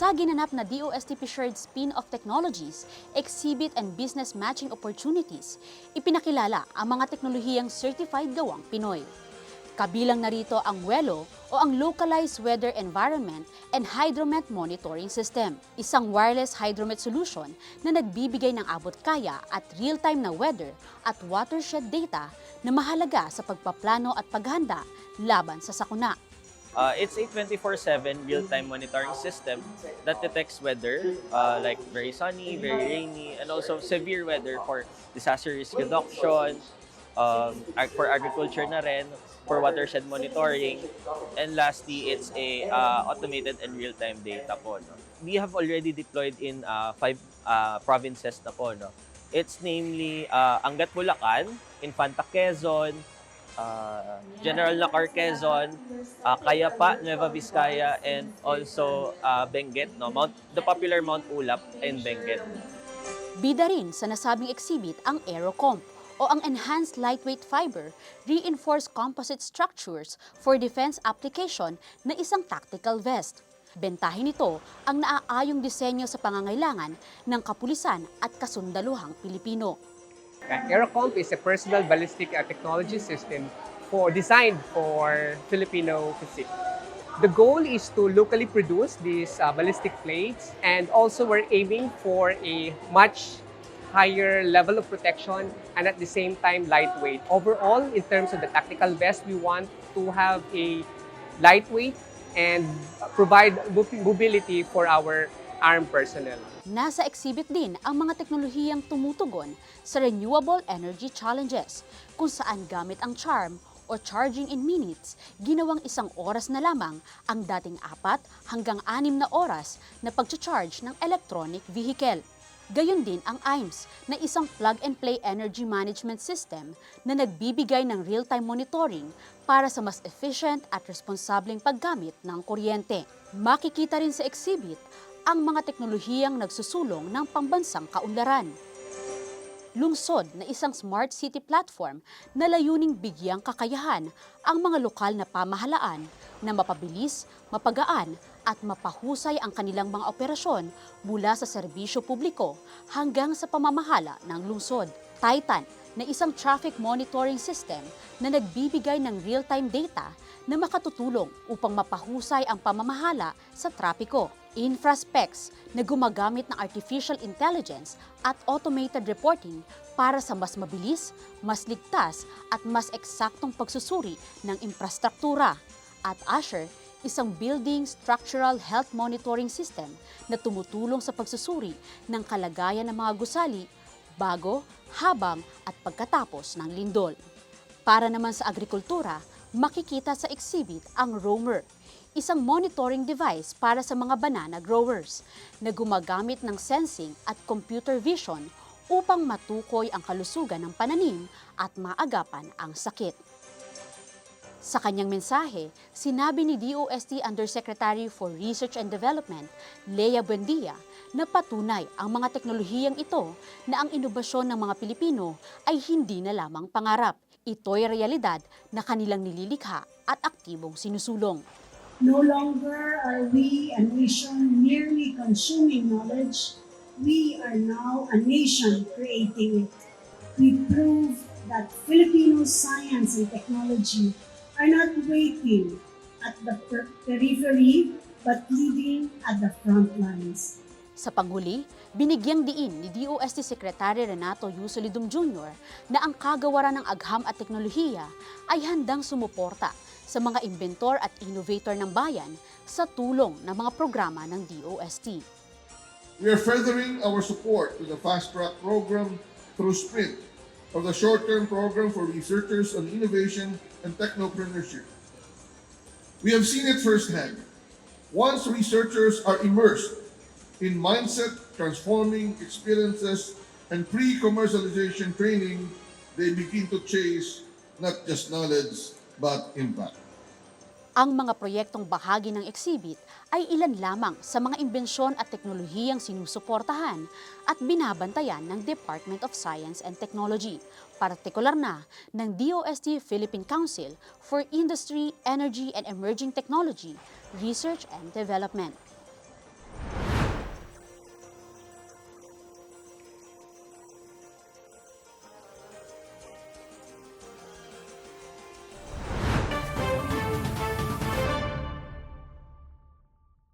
Sa ginanap na DOST Shared Spin-off Technologies, Exhibit and Business Matching Opportunities, ipinakilala ang mga teknolohiyang certified gawang Pinoy. Kabilang narito ang WELO o ang Localized Weather Environment and Hydromet Monitoring System, isang wireless hydromet solution na nagbibigay ng abot kaya at real-time na weather at watershed data na mahalaga sa pagpaplano at paghanda laban sa sakuna. Uh, it's a 24/7 real-time monitoring system that detects weather uh, like very sunny, very rainy, and also severe weather for disaster risk reduction, um, for agriculture na rin, for watershed monitoring, and lastly, it's a uh, automated and real-time data po. No? We have already deployed in uh, five uh, provinces na po. No? It's namely uh, Angat Bulacan, Infanta Quezon, uh, General Lacar Quezon, uh, Cayapa, Nueva Vizcaya, and also uh, Benguet, no? Mount, the popular Mount Ulap and Benguet. Bida rin sa nasabing exhibit ang Aerocomp o ang Enhanced Lightweight Fiber Reinforced Composite Structures for Defense Application na isang tactical vest. Bentahin nito ang naaayong disenyo sa pangangailangan ng kapulisan at kasundaluhang Pilipino. Aerocomp is a personal ballistic technology system for designed for Filipino physique. The goal is to locally produce these uh, ballistic plates and also we're aiming for a much higher level of protection and at the same time lightweight. Overall, in terms of the tactical vest, we want to have a lightweight and provide mobility for our armed personnel. Nasa exhibit din ang mga teknolohiyang tumutugon sa renewable energy challenges, kung saan gamit ang charm o charging in minutes, ginawang isang oras na lamang ang dating apat hanggang anim na oras na pag-charge ng electronic vehicle. Gayon din ang IMS na isang plug-and-play energy management system na nagbibigay ng real-time monitoring para sa mas efficient at responsableng paggamit ng kuryente. Makikita rin sa exhibit ang mga teknolohiyang nagsusulong ng pambansang kaunlaran. Lungsod na isang smart city platform na layuning bigyang kakayahan ang mga lokal na pamahalaan na mapabilis, mapagaan at mapahusay ang kanilang mga operasyon mula sa serbisyo publiko hanggang sa pamamahala ng lungsod. Titan na isang traffic monitoring system na nagbibigay ng real-time data na makatutulong upang mapahusay ang pamamahala sa trapiko. Infraspecs na gumagamit ng artificial intelligence at automated reporting para sa mas mabilis, mas ligtas at mas eksaktong pagsusuri ng infrastruktura. At Asher, isang building structural health monitoring system na tumutulong sa pagsusuri ng kalagayan ng mga gusali bago, habang at pagkatapos ng lindol. Para naman sa agrikultura, makikita sa exhibit ang Roamer, isang monitoring device para sa mga banana growers na gumagamit ng sensing at computer vision upang matukoy ang kalusugan ng pananim at maagapan ang sakit. Sa kanyang mensahe, sinabi ni DOST Undersecretary for Research and Development, Lea Buendia, na patunay ang mga teknolohiyang ito na ang inobasyon ng mga Pilipino ay hindi na lamang pangarap. Ito'y realidad na kanilang nililikha at aktibong sinusulong. No longer are we a nation merely consuming knowledge. We are now a nation creating it. We prove that Filipino science and technology are not waiting at the per- periphery but leading at the front lines. Sa panghuli, binigyang diin ni DOST Secretary Renato Yusolidum Jr. na ang kagawaran ng agham at teknolohiya ay handang sumuporta sa mga inventor at innovator ng bayan sa tulong ng mga programa ng DOST. We are furthering our support to the Fast Track program through SPRINT, or the short-term program for researchers on innovation and technopreneurship. We have seen it firsthand. Once researchers are immersed in mindset transforming experiences and pre-commercialization training, they begin to chase not just knowledge, but impact. Ang mga proyektong bahagi ng exhibit ay ilan lamang sa mga imbensyon at teknolohiyang sinusuportahan at binabantayan ng Department of Science and Technology, partikular na ng DOST Philippine Council for Industry, Energy and Emerging Technology, Research and Development.